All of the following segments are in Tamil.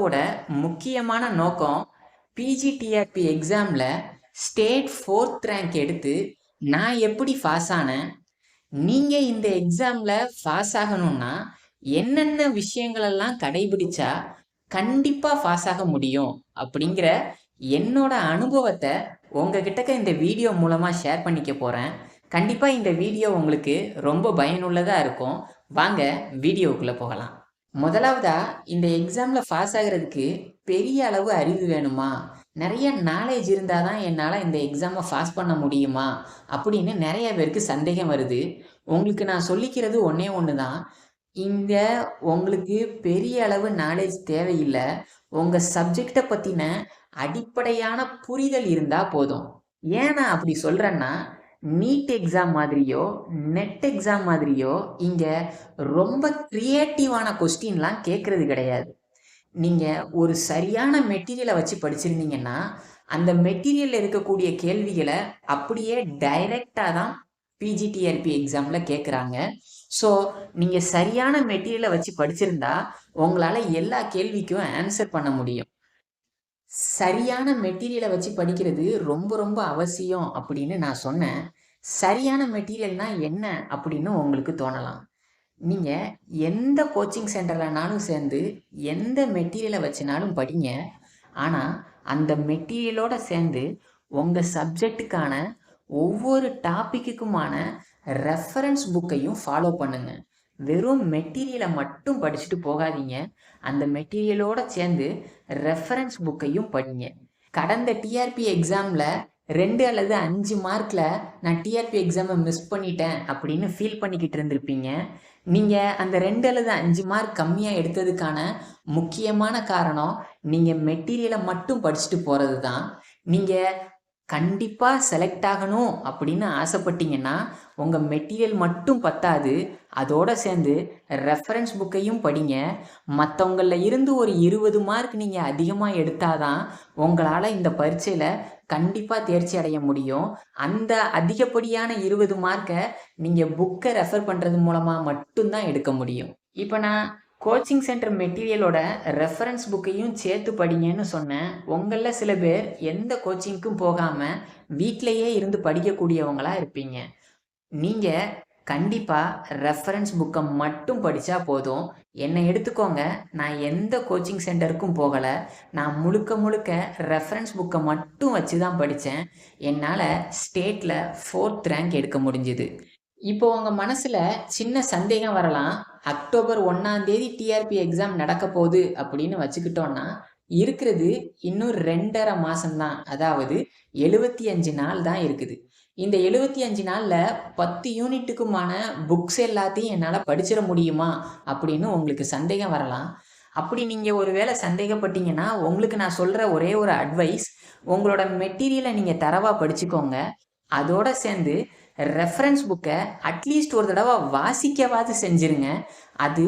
ஷோவோட முக்கியமான நோக்கம் பிஜிடிஆர்பி எக்ஸாமில் ஸ்டேட் ஃபோர்த் ரேங்க் எடுத்து நான் எப்படி பாஸ் ஆனேன்? நீங்கள் இந்த எக்ஸாமில் பாஸ் ஆகணும்னா என்னென்ன விஷயங்களெல்லாம் கடைபிடிச்சா கண்டிப்பாக பாஸ் ஆக முடியும்? அப்படிங்கிற என்னோட அனுபவத்தை உங்ககிட்டக்க இந்த வீடியோ மூலமாக ஷேர் பண்ணிக்க போகிறேன் கண்டிப்பாக இந்த வீடியோ உங்களுக்கு ரொம்ப பயனுள்ளதாக இருக்கும். வாங்க வீடியோக்குள்ளே போகலாம். முதலாவதா இந்த எக்ஸாமில் பாஸ் ஆகிறதுக்கு பெரிய அளவு அறிவு வேணுமா? நிறைய நாலேஜ் இருந்தால் தான் என்னால் இந்த எக்ஸாமை பாஸ் பண்ண முடியுமா? அப்படின்னு நிறைய பேருக்கு சந்தேகம் வருது. உங்களுக்கு நான் சொல்லிக்கிறது ஒன்றே ஒன்று தான் இந்த உங்களுக்கு பெரிய அளவு நாலேஜ் தேவையில்லை. உங்கள் சப்ஜெக்டை பற்றின அடிப்படையான புரிதல் இருந்தால் போதும். ஏன் நான் அப்படி சொல்கிறேன்னா நீட் எக்ஸாம் மாதிரியோ நெட் எக்ஸாம் மாதிரியோ இங்கே ரொம்ப க்ரியேட்டிவான கொஸ்டின்லாம் கேட்குறது கிடையாது. நீங்கள் ஒரு சரியான மெட்டீரியலை வச்சு படிச்சிருந்தீங்கன்னா அந்த மெட்டீரியலில் இருக்கக்கூடிய கேள்விகளை அப்படியே டைரெக்டாக தான் பிஜிடிஆர்பி எக்ஸாமில் கேட்குறாங்க ஸோ நீங்கள் சரியான மெட்டீரியலை வச்சு படிச்சிருந்தா உங்களால் எல்லா கேள்விக்கும் ஆன்சர் பண்ண முடியும். சரியான மெட்டீரியலை வச்சு படிக்கிறது ரொம்ப ரொம்ப அவசியம் அப்படின்னு நான் சொன்னேன். சரியான மெட்டீரியல்னா என்ன அப்படின்னு உங்களுக்கு தோணலாம். நீங்கள் எந்த கோச்சிங் சென்டர்லனாலும் சேர்ந்து எந்த மெட்டீரியலை வச்சுனாலும் படிங்க. ஆனால் அந்த மெட்டீரியலோட சேர்ந்து உங்கள் சப்ஜெக்டுக்கான ஒவ்வொரு டாப்பிக்குக்குமான ரெஃபரன்ஸ் புக்கையும் ஃபாலோ பண்ணுங்கள் வெறும் மெட்டீரியலை மட்டும் படிச்சுட்டு போகாதீங்க. அந்த மெட்டீரியலோட சேர்ந்து ரெஃபரன்ஸ் புக்கையும் படிங்க. கடந்த டிஆர்பி எக்ஸாமில் ரெண்டு அல்லது அஞ்சு மார்க்கில் நான் டிஆர்பி எக்ஸாமை மிஸ் பண்ணிட்டேன் அப்படின்னு ஃபீல் பண்ணிக்கிட்டு இருந்திருப்பீங்க. நீங்கள் அந்த ரெண்டு அல்லது அஞ்சு மார்க் கம்மியாக எடுத்ததுக்கான முக்கியமான காரணம் நீங்கள் மெட்டீரியலை மட்டும் படிச்சுட்டு போகிறது தான் நீங்கள் கண்டிப்பாக செலக்ட் ஆகணும் அப்படின்னு ஆசைப்பட்டீங்கன்னா உங்கள் மெட்டீரியல் மட்டும் பத்தாது. அதோடு சேர்ந்து ரெஃபரன்ஸ் புக்கையும் படிங்க. மற்றவங்களில் இருந்து ஒரு இருபது மார்க் நீங்கள் அதிகமாக எடுத்தாதான் உங்களால் இந்த பரீட்சையில் கண்டிப்பாக தேர்ச்சி அடைய முடியும். அந்த அதிகப்படியான இருபது மார்க்கை நீங்கள் புக்கை ரெஃபர் பண்ணுறது மூலமாக மட்டும்தான் எடுக்க முடியும். இப்போ நான் கோச்சிங் சென்டர் மெட்டீரியலோட ரெஃபரன்ஸ் புக்கையும் சேர்த்து படிங்கன்னு சொன்னேன். உங்களில் சில பேர் எந்த கோச்சிங்க்கும் போகாமல் வீட்டிலையே இருந்து படிக்கக்கூடியவங்களாக இருப்பீங்க. நீங்கள் கண்டிப்பாக ரெஃபரன்ஸ் புக்கை மட்டும் படித்தா போதும். என்னை எடுத்துக்கோங்க நான் எந்த கோச்சிங் சென்டருக்கும் போகலை. நான் முழுக்க முழுக்க ரெஃபரன்ஸ் புக்கை மட்டும் வச்சு தான் படித்தேன் என்னால் ஸ்டேட்டில் ஃபோர்த் ரேங்க் எடுக்க முடிஞ்சுது. இப்போ உங்கள் மனசில் சின்ன சந்தேகம் வரலாம். அக்டோபர் ஒன்றாம் தேதி டிஆர்பி எக்ஸாம் நடக்க போகுது அப்படின்னு வச்சுக்கிட்டோன்னா இருக்கிறது இன்னும் ரெண்டரை மாதம்தான் அதாவது எழுபத்தி அஞ்சு நாள் தான் இருக்குது. இந்த எழுபத்தி அஞ்சு நாளில் பத்து யூனிட்டுக்குமான புக்ஸ் எல்லாத்தையும் என்னால் படிச்சிட முடியுமா அப்படின்னு உங்களுக்கு சந்தேகம் வரலாம். அப்படி நீங்கள் ஒரு வேளை சந்தேகப்பட்டீங்கன்னா உங்களுக்கு நான் சொல்கிற ஒரே ஒரு அட்வைஸ் உங்களோட மெட்டீரியலை நீங்கள் தரவாக படிச்சுக்கோங்க. அதோடு சேர்ந்து ரெஃபரன்ஸ் புக்கை அட்லீஸ்ட் ஒரு தடவை வாசிக்கவாது செஞ்சுருங்க. அது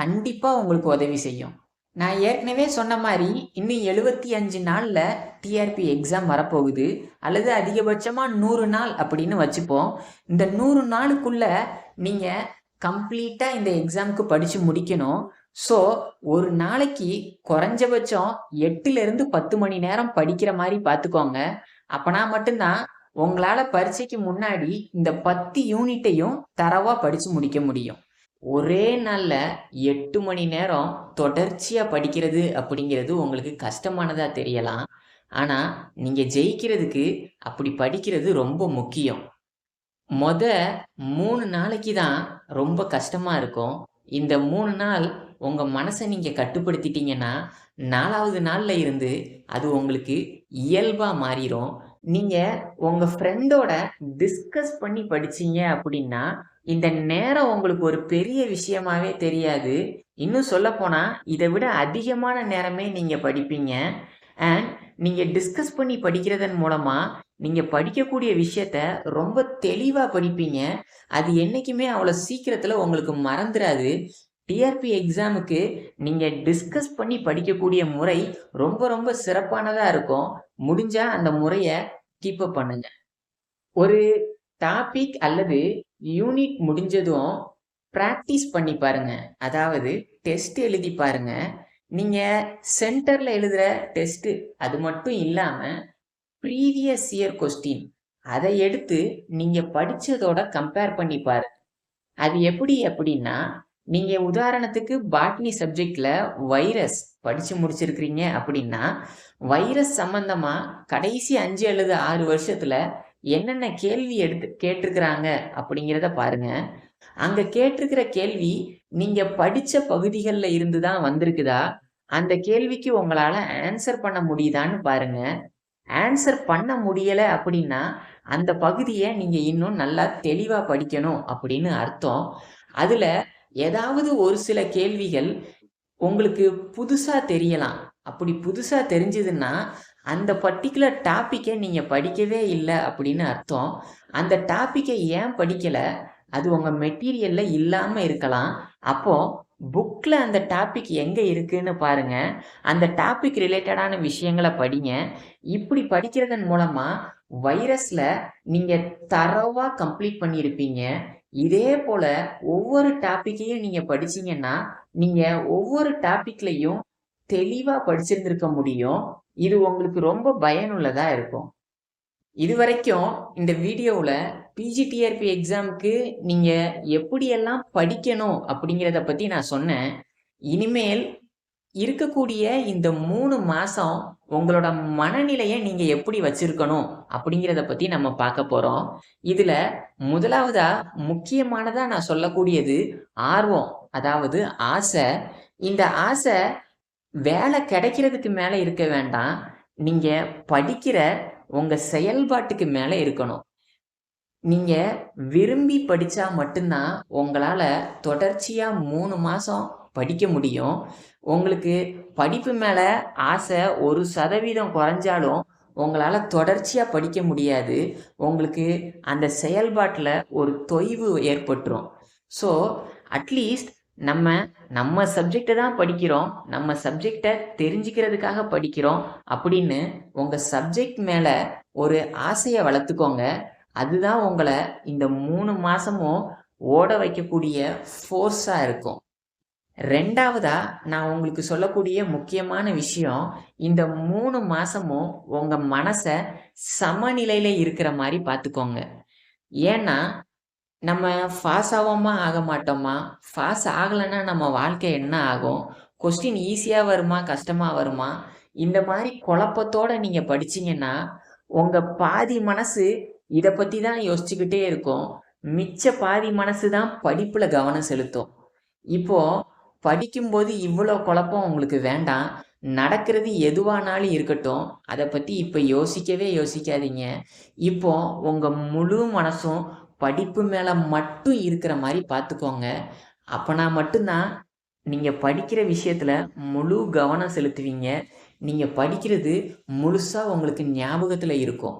கண்டிப்பாக உங்களுக்கு உதவி செய்யும். நான் ஏற்கனவே சொன்ன மாதிரி இன்னும் எழுபத்தி அஞ்சு நாளில் டிஆர்பி எக்ஸாம் வரப்போகுது. அல்லது அதிகபட்சமாக நூறு நாள் அப்படின்னு வச்சுப்போம். இந்த நூறு நாளுக்குள்ளே நீங்கள் கம்ப்ளீட்டாக இந்த எக்ஸாமுக்கு படித்து முடிக்கணும். ஸோ ஒரு நாளைக்கு குறைஞ்சபட்சம் எட்டுலேருந்து பத்து மணி நேரம் படிக்கிற மாதிரி பார்த்துக்கோங்க. அப்போனா மட்டும்தான் உங்களால் பரீட்சைக்கு முன்னாடி இந்த பத்து யூனிட்டையும் தரவாக படித்து முடிக்க முடியும். ஒரே நாளில் எட்டு மணி நேரம் தொடர்ச்சியாக படிக்கிறது அப்படிங்கிறது உங்களுக்கு கஷ்டமானதாக தெரியலாம். ஆனால் நீங்கள் ஜெயிக்கிறதுக்கு அப்படி படிக்கிறது ரொம்ப முக்கியம். மொத மூணு நாளைக்கு தான் ரொம்ப கஷ்டமாக இருக்கும். இந்த மூணு நாள் உங்கள் மனசை நீங்கள் கட்டுப்படுத்திட்டீங்கன்னா நாலாவது நாளில் இருந்து அது உங்களுக்கு இயல்பாக மாறிடும் நீங்கள் உங்கள் ஃப்ரெண்டோட டிஸ்கஸ் பண்ணி படிச்சீங்க அப்படின்னா இந்த நேரம் உங்களுக்கு ஒரு பெரிய விஷயமாவே தெரியாது. இன்னும் சொல்லப்போனால் இதை விட அதிகமான நேரமே நீங்கள் படிப்பீங்க. அண்ட் நீங்கள் டிஸ்கஸ் பண்ணி படிக்கிறதன் மூலமாக நீங்கள் படிக்கக்கூடிய விஷயத்த ரொம்ப தெளிவாக படிப்பீங்க. அது என்றைக்குமே அவ்வளோ சீக்கிரத்தில் உங்களுக்கு மறந்துடாது டிஆர்பி எக்ஸாமுக்கு நீங்கள் டிஸ்கஸ் பண்ணி படிக்கக்கூடிய முறை ரொம்ப ரொம்ப சிறப்பானதாக இருக்கும். முடிஞ்சால் அந்த முறையை கீப்பப் பண்ணுங்க. ஒரு டாபிக் அல்லது யூனிட் முடிஞ்சதும் ப்ராக்டிஸ் பண்ணி பாருங்க. அதாவது டெஸ்ட் எழுதி பாருங்க. நீங்கள் சென்டரில் எழுதுகிற டெஸ்ட்டு அது மட்டும் இல்லாமல் ப்ரீவியஸ் இயர் கொஸ்டின் அதை எடுத்து நீங்கள் படித்ததோட கம்பேர் பண்ணி பாரு அது எப்படி அப்படின்னா நீங்கள் உதாரணத்துக்கு பாட்னி சப்ஜெக்டில் வைரஸ் படித்து முடிச்சிருக்கிறீங்க அப்படின்னா வைரஸ் சம்மந்தமாக கடைசி அஞ்சு அல்லது ஆறு வருஷத்தில் என்னென்ன கேள்வி எடுத்து கேட்டிருக்கிறாங்க அப்படிங்கிறத பாருங்க. அங்கே கேட்டிருக்கிற கேள்வி நீங்கள் படித்த பகுதிகளில் இருந்து தான் வந்திருக்குதா? அந்த கேள்விக்கு உங்களால் ஆன்சர் பண்ண முடியுதான்னு பாருங்க. ஆன்சர் பண்ண முடியலை அப்படின்னா அந்த பகுதியை நீங்கள் இன்னும் நல்லா தெளிவாக படிக்கணும் அப்படின்னு அர்த்தம். அதில் ஏதாவது ஒரு சில கேள்விகள் உங்களுக்கு புதுசா தெரியலாம். அப்படி புதுசா தெரிஞ்சதுன்னா அந்த பர்டிகுலர் டாப்பிக்கை நீங்க படிக்கவே இல்லை அப்படின்னு அர்த்தம். அந்த டாப்பிக்கை ஏன் படிக்கல? அது உங்க மெட்டீரியல்ல இல்லாம இருக்கலாம். அப்போ புக்கில் அந்த டாபிக் எங்கே இருக்குன்னு பாருங்க. அந்த டாபிக் ரிலேட்டடான விஷயங்களை படிங்க. இப்படி படிக்கிறதன் மூலமா வைரஸில் நீங்கள் தரவாக கம்ப்ளீட் பண்ணியிருப்பீங்க. இதே போல ஒவ்வொரு டாப்பிக்கையும் நீங்க படிச்சீங்கன்னா நீங்க ஒவ்வொரு டாபிக்லையும் தெளிவா படிச்சிருந்திருக்க முடியும். இது உங்களுக்கு ரொம்ப பயனுள்ளதா இருக்கும். இது வரைக்கும் இந்த வீடியோவில் பிஜிடிஆர்பி எக்ஸாமுக்கு நீங்கள் எப்படியெல்லாம் படிக்கணும் அப்படிங்கிறத பற்றி நான் சொன்னேன். இனிமேல் இருக்கக்கூடிய இந்த மூணு மாதம் உங்களோட மனநிலையை நீங்கள் எப்படி வச்சுருக்கணும் அப்படிங்கிறத பற்றி நம்ம பார்க்க போகிறோம் இதில் முதலாவதாக முக்கியமானதாக நான் சொல்லக்கூடியது ஆர்வம் அதாவது ஆசை. இந்த ஆசை வேலை கிடைக்கிறதுக்கு மேலே இருக்க வேண்டாம். நீங்கள் படிக்கிற உங்கள் செயல்பாட்டுக்கு மேலே இருக்கணும். நீங்கள் விரும்பி படித்தா மட்டும்தான் உங்களால் தொடர்ச்சியாக மூணு மாதம் படிக்க முடியும். உங்களுக்கு படிப்பு மேலே ஆசை ஒரு சதவீதம் குறைஞ்சாலும் உங்களால் தொடர்ச்சியாக படிக்க முடியாது. உங்களுக்கு அந்த செயல்பாட்டில் ஒரு தொய்வு ஏற்பட்டுரும். ஸோ அட்லீஸ்ட் நம்ம நம்ம சப்ஜெக்டை தான் படிக்கிறோம். நம்ம சப்ஜெக்டை தெரிஞ்சுக்கிறதுக்காக படிக்கிறோம் அப்படின்னு உங்கள் சப்ஜெக்ட் மேலே ஒரு ஆசையை வளர்த்துக்கோங்க. அதுதான் உங்களை இந்த மூணு மாதமும் ஓட வைக்கக்கூடிய ஃபோர்ஸாக இருக்கும். ரெண்டாவதா நான் உங்களுக்கு சொல்லக்கூடிய முக்கியமான விஷயம் இந்த மூணு மாசமும் உங்க மனசை சமநிலையில இருக்கிற மாதிரி பார்த்துக்கோங்க ஏன்னா நம்ம ஃபாஸ் ஆகாமா ஆக மாட்டோமா? ஃபாஸ் ஆகலைன்னா நம்ம வாழ்க்கை என்ன ஆகும்? கொஸ்டின் ஈஸியாக வருமா? கஷ்டமாக வருமா? இந்த மாதிரி குழப்பத்தோட நீங்கள் படிச்சீங்கன்னா உங்கள் பாதி மனசு இதை பற்றி தான் யோசிச்சுக்கிட்டே இருக்கும். மிச்ச பாதி மனசு தான் படிப்பில் கவனம் செலுத்தும். இப்போது படிக்கும்போது இவ்வளோ குழப்பம் உங்களுக்கு வேண்டாம். நடக்கிறது எதுவானாலும் இருக்கட்டும். அதை பற்றி இப்போ யோசிக்கவே யோசிக்காதீங்க. இப்போ உங்கள் முழு மனசும் படிப்பு மேலே மட்டும் இருக்கிற மாதிரி பார்த்துக்கோங்க அப்போனா மட்டும்தான் நீங்கள் படிக்கிற விஷயத்தில் முழு கவனம் செலுத்துவீங்க. நீங்கள் படிக்கிறது முழுசாக உங்களுக்கு ஞாபகத்தில் இருக்கும்.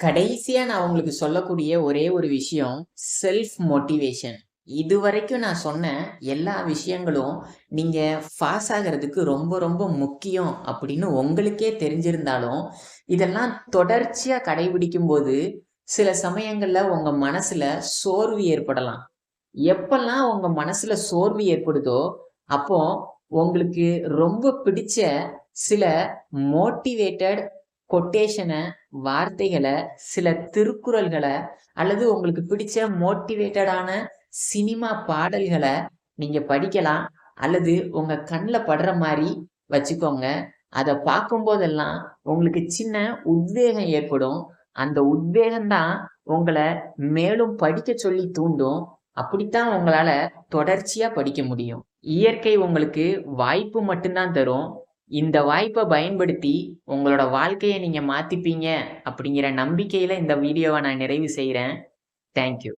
கடைசியாக நான் உங்களுக்கு சொல்லக்கூடிய ஒரே ஒரு விஷயம் செல்ஃப் மோட்டிவேஷன் இது வரைக்கும் நான் சொன்ன எல்லா விஷயங்களும் நீங்கள் பாஸ் ஆகிறதுக்கு ரொம்ப ரொம்ப முக்கியம் அப்படின்னு உங்களுக்கே தெரிஞ்சிருந்தாலும் இதெல்லாம் தொடர்ச்சியாக கடைபிடிக்கும் போது சில சமயங்களில் உங்கள் மனசில் சோர்வு ஏற்படலாம். எப்பெல்லாம் உங்கள் மனசில் சோர்வு ஏற்படுதோ அப்போ உங்களுக்கு ரொம்ப பிடிச்ச சில மோட்டிவேட்டட் கொட்டேஷனை வார்த்தைகளை சில திருக்குறள்களை அல்லது உங்களுக்கு பிடிச்ச மோட்டிவேட்டடான சினிமா பாடல்களை நீங்கள் படிக்கலாம் அல்லது உங்கள் கண்ணில் படுற மாதிரி வச்சுக்கோங்க. அதை பார்க்கும்போதெல்லாம் உங்களுக்கு சின்ன உத்வேகம் ஏற்படும். அந்த உத்வேகம் தான் உங்களை மேலும் படிக்க சொல்லி தூண்டும். அப்படித்தான் உங்களால் தொடர்ச்சியாக படிக்க முடியும். இயற்கை உங்களுக்கு வாய்ப்பு மட்டும்தான் தரும். இந்த வாய்ப்பை பயன்படுத்தி உங்களோட வாழ்க்கையை நீங்கள் மாற்றிப்பீங்க அப்படிங்கிற நம்பிக்கையில் இந்த வீடியோவை நான் நிறைவு செய்கிறேன் தேங்க்யூ